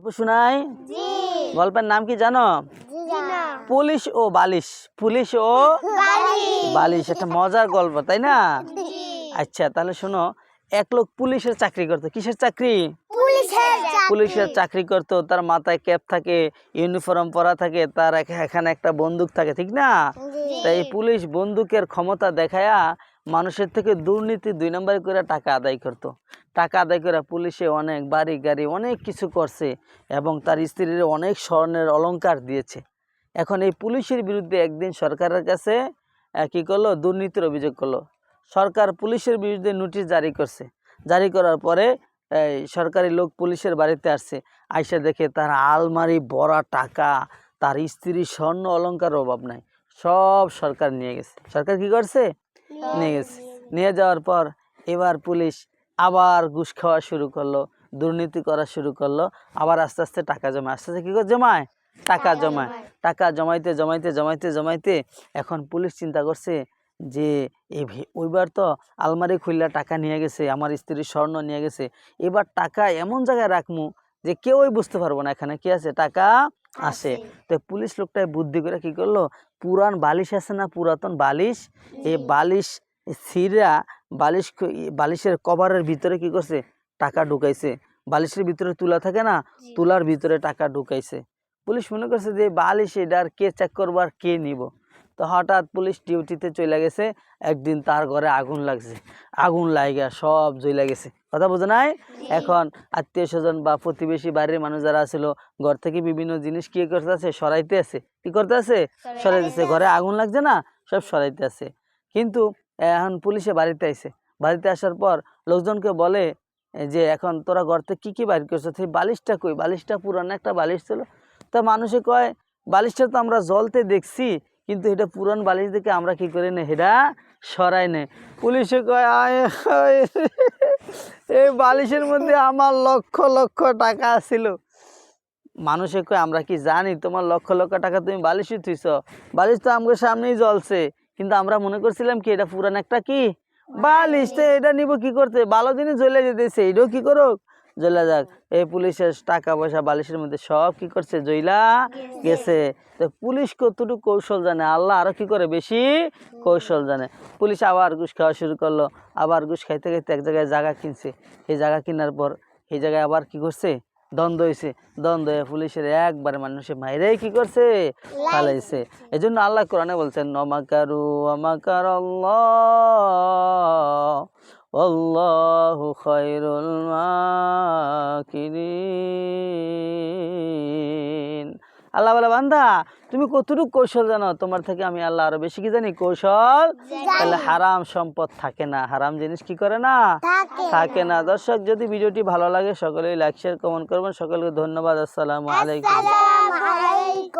শোনাই? গল্পের নাম কি জানো? পুলিশ ও বালিশ। পুলিশ ও বালিশ। একটা মজার গল্প তাই না? আচ্ছা তাহলে শোনো এক লোক পুলিশের চাকরি করতো। কিসের চাকরি? পুলিশের পুলিশের চাকরি করতো তার মাথায় ক্যাপ থাকে ইউনিফর্ম পরা থাকে তার এখানে একটা বন্দুক থাকে ঠিক না? তাই পুলিশ বন্দুকের ক্ষমতা দেখায়া মানুষের থেকে দুর্নীতি দুই নম্বরে করে টাকা আদায় করতো। টাকা আদায় করে পুলিশে অনেক, বাড়ি, গাড়ি অনেক কিছু করছে এবং তার স্ত্রীর অনেক স্বর্ণের অলংকার দিয়েছে। এখন এই পুলিশের বিরুদ্ধে একদিন সরকারের কাছে কি করল? দুর্নীতির অভিযোগ করল। সরকার পুলিশের বিরুদ্ধে নোটিশ জারি করছে। জারি করার পরে সরকারি লোক পুলিশের বাড়িতে আসছে। আইসা দেখে তার আলমারি ভরা টাকা, তার স্ত্রীর স্বর্ণ অলংকার অভাব নাই। সব সরকার নিয়ে গেছে। সরকার কি করছে? নিয়ে গেছে। নিয়ে যাওয়ার পর এবার পুলিশ আবার ঘুষ খাওয়া শুরু করল দুর্নীতি করা শুরু করল আবার আস্তে আস্তে টাকা জমায়। আস্তে আস্তে কী করে জমায়? টাকা জমায়। টাকা জমাইতে জমাইতে জমাইতে জমাইতে এখন পুলিশ চিন্তা করছে যে ওইবার তো আলমারি খুললা টাকা নিয়ে গেছে আমার স্ত্রীর স্বর্ণ নিয়ে গেছে। এবার টাকা এমন জায়গায় রাখমু যে কেউই বুঝতে পারব না এখানে কি আছে। টাকা আসে। তো পুলিশ লোকটাই বুদ্ধি করে কি করল? পুরান বালিশ আছে না পুরাতন বালিশ? এই বালিশ সিরা বালিশ বালিশের কভারের ভিতরে কি করছে? টাকা ঢুকাইছে। বালিশের ভিতরে তুলা থাকে না? তুলার ভিতরে টাকা ঢুকাইছে। পুলিশ মনে করছে যে বালিশ এটা আর কে চেক করব আর কে নিব? তো হঠাৎ পুলিশ ডিউটিতে চলে গেছে একদিন তার ঘরে আগুন লাগছে। আগুন লাগা সব জ্বলে গেছে। কথা বোঝো নাই? এখন আত্মীয় স্বজন বা প্রতিবেশী বাড়ির মানুষ যারা ছিল ঘর থেকে বিভিন্ন জিনিস কি করতে আছে সরাইতে আছে। কি করতে আছে সরাইতেছে ঘরে আগুন লাগছে না সব সরাইতে আছে। কিন্তু এখন পুলিশে বাড়িতে আইছে। বাড়িতে আসার পর লোকজনকে বলে যে এখন তোরা ঘর থেকে কী কী বাইর করছ? সেই বালিশটা কই? বালিশটা পুরানো একটা বালিশ ছিল। তা মানুষে কয় বালিশটা তো আমরা জলতে দেখছি কিন্তু এটা পুরান বালিশ দেখে আমরা কি করি না এটা সরাই নেই। পুলিশে কয় এই বালিশের মধ্যে আমার লক্ষ লক্ষ টাকা ছিল। মানুষে কয়, আমরা কি জানি, তোমার লক্ষ লক্ষ টাকা তুমি বালিশই থুইছ। বালিশ তো আমাদের সামনেই জ্বলছে। কিন্তু আমরা মনে করছিলাম কি, এটা পুরান একটা কি? বালিশ তো এটা নিব কি করতে? ভালো জিনিস জ্বলে যেতেছে, এটাও কি করুক? জ্বলে যাক। এই পুলিশের টাকা পয়সা বালিশের মধ্যে সব কি করছে? জইলা গেছে। তো পুলিশ কতটুকু কৌশল জানে? আল্লাহ আরও কি করে বেশি কৌশল জানে? পুলিশ আবার ঘুষ খাওয়া শুরু করল। আবার ঘুষ খাইতে খাইতে এক জায়গায় জায়গা কিনছে। সেই জায়গা কেনার পর এই জায়গায় আবার কি করছে? দ্বন্দ্ব হয়েছে দ্বন্দ্ব হয়ে পুলিশের একবারে মানুষের মাইরে কি করছে? ফালাইছে। এই জন্য আল্লাহ কোরআনে বলছেন, নমাকারু আমাকার আল্লাহু খায়রুল মাকিরিন। আল্লাহ বলে বান্দা তুমি কতটুকু কৌশল জানো? তোমার থেকে আমি আল্লাহ আরও বেশি কি জানি? কৌশল? তাহলে হারাম সম্পদ থাকে না। হারাম জিনিস কি করে না? থাকে। থাকে না। দর্শক যদি ভিডিওটি ভালো লাগে সকলেই লাইক শেয়ার কমেন্ট করবেন। সকলকে ধন্যবাদ। আসসালামু আলাইকুম।